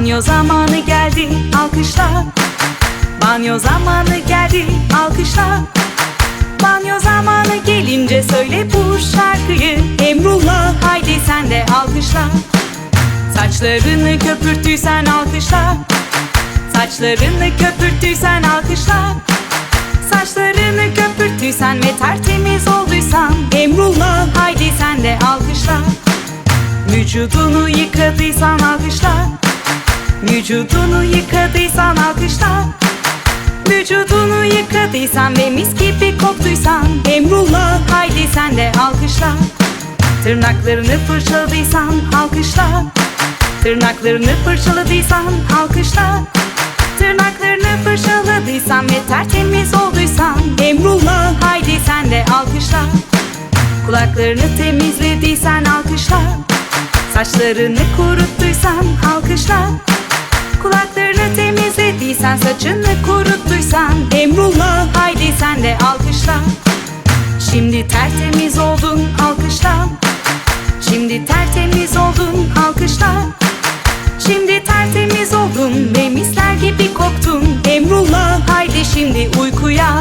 Banyo zamanı geldi alkışla. Banyo zamanı geldi alkışla. Banyo zamanı gelince söyle bu şarkıyı. Emrullah haydi sen de alkışla. Saçlarını köpürttüysen alkışla. Saçlarını köpürttüysen alkışla. Saçlarını köpürttüysen ve tertemiz olduysan. Emrullah haydi sen de alkışla. Vücudunu yıkadıysan alkışla Vücudunu yıkadıysan alkışla. Vücudunu yıkadıysan ve mis gibi koktuysan Emrullah haydi sen de alkışla. Tırnaklarını fırçaladıysan alkışla. Tırnaklarını fırçaladıysan alkışla. Tırnaklarını fırçaladıysan ve tertemiz olduysan Emrullah haydi sen de alkışla. Kulaklarını temizlediysen alkışla. Saçlarını kuruttuysan alkışla saçını kuruttuysan Emrullah Haydi sen de alkışla. Şimdi tertemiz oldun alkışla. Şimdi tertemiz oldun alkışla. Şimdi tertemiz oldun ve misler gibi koktun. Emrullah Haydi şimdi uykuya.